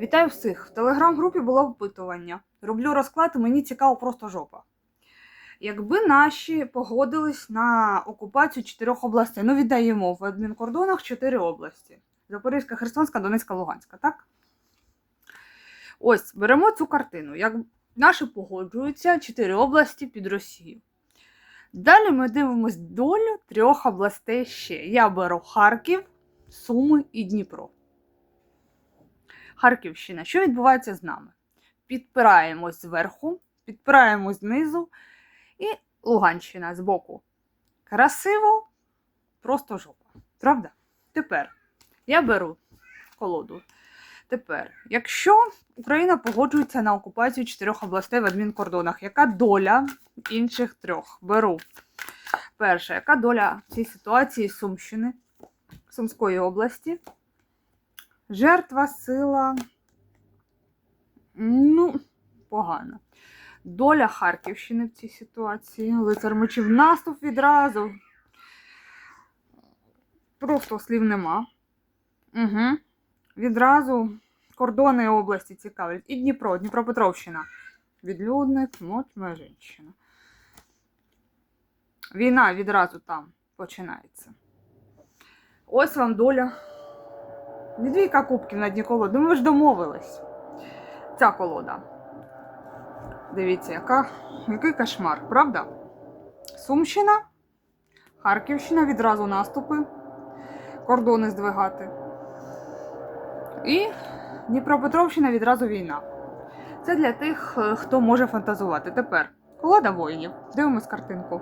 Вітаю всіх! В телеграм-групі було опитування. Роблю розклад, і мені цікаво просто жопа. Якби наші погодились на окупацію чотирьох областей, ну віддаємо в адмінкордонах чотири області: Запорізька, Херсонська, Донецька, Луганська, так? Ось, беремо цю картину. Як наші погоджуються чотири області під Росію. Далі ми дивимось долю трьох областей ще. Я беру Харків, Суми і Дніпро. Харківщина. Що відбувається з нами? Підпираємось зверху, підпираємось знизу і Луганщина збоку. Красиво, просто жопа. Правда? Тепер я беру колоду. Тепер, якщо Україна погоджується на окупацію чотирьох областей в адмінкордонах, яка доля інших трьох? Беру. Перша, яка доля цій ситуації Сумщини, Сумської області? Жертва сила. Ну, погано. Доля Харківщини в цій ситуації. Лицар мечів наступ відразу. Просто слів нема. Угу. Відразу кордони області цікавлять. І Дніпро, Дніпропетровщина. Відлюдник, моя жінка. Війна відразу там починається. Ось вам доля. Не двійка кубків на дні колоди. Ну ви ж домовились. Ця колода. Дивіться, яка, який кошмар, правда? Сумщина, Харківщина відразу наступи, кордони здвигати. І Дніпропетровщина відразу війна. Це для тих, е, хто може фантазувати. Тепер колода воїнів. Дивимось картинку.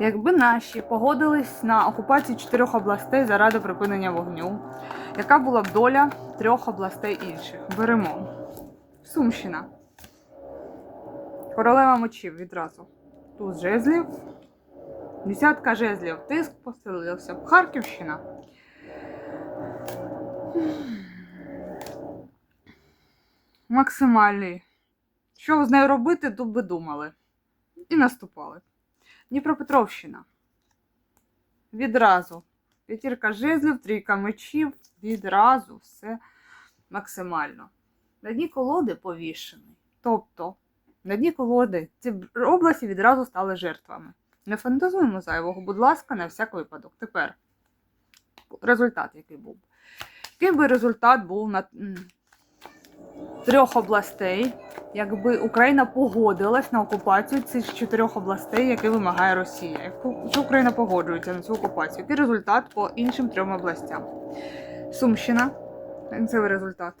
Якби наші погодились на окупацію чотирьох областей заради припинення вогню, яка була доля трьох областей інших? Беремо. Сумщина. Королева мечів відразу. Тут жезлів. Десятка жезлів. Тиск посилився. Харківщина. Максимальний. Що з нею робити, тут би думали. І наступали. Дніпропетровщина. Відразу. П'ятірка жезлів, трійка мечів. Відразу все максимально. На дні колоди повішений. Тобто, на дні колоди ці області відразу стали жертвами. Не фантазуємо зайвого, будь ласка, на всяк випадок. Тепер результат, який був. Який би результат був на трьох областей, якби Україна погодилась на окупацію цих чотирьох областей, які вимагає Росія. Якщо Україна погоджується на цю окупацію, який результат по іншим трьом областям? Сумщина. Кінцевий результат.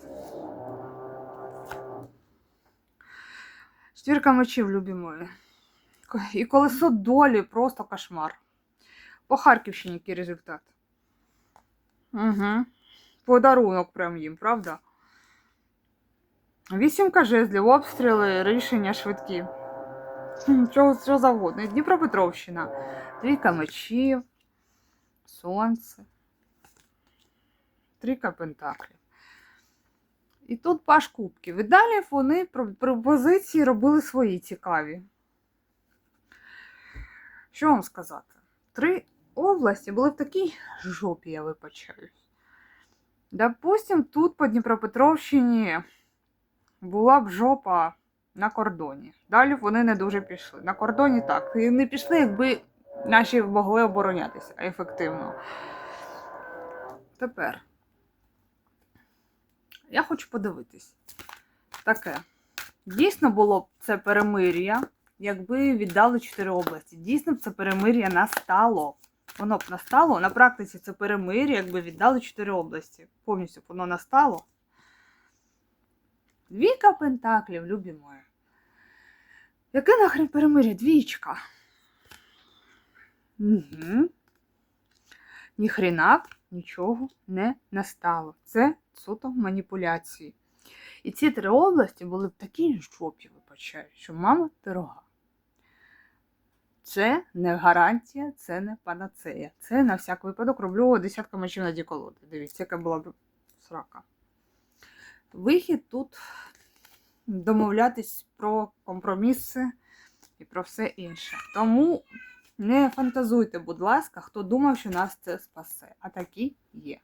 Четвірка мечів, любі мої. І колесо долі просто кошмар. По Харківщині який результат. Угу. Подарунок прям їм, правда? Вісімка жезлів, обстріли, рішення швидкі. Що, що завгодно. Дніпропетровщина. Трійка мечів, сонце. Трійка пентаклів. І тут паш кубків. І далі вони пропозиції робили свої цікаві. Що вам сказати? Три області були в такій жопі, я вибачаюсь. Допустим, тут по Дніпропетровщині була б жопа на кордоні. Далі вони не дуже пішли. На кордоні так. І не пішли, якби наші могли оборонятися ефективно. Тепер. Я хочу подивитись. Таке. Дійсно було б це перемир'я, якби віддали чотири області. Дійсно б це перемир'я настало. Воно б настало. На практиці це перемир'я, якби віддали чотири області. Повністю б воно настало. Двійка пентаклів, любі мої. Яке нахрен перемир'я? Двічка. Угу. Ніхрена нічого не настало. Це суто маніпуляції. І ці три області були б такі жопі, вибачаю, що мама дорога. Це не гарантія, це не панацея. Це на всяк випадок роблю десятка мечів на діколоди. Дивіться, яка була б срака. Вихід тут домовлятись про компроміси і про все інше. Тому не фантазуйте, будь ласка, хто думав, що нас це спасе. А такі є.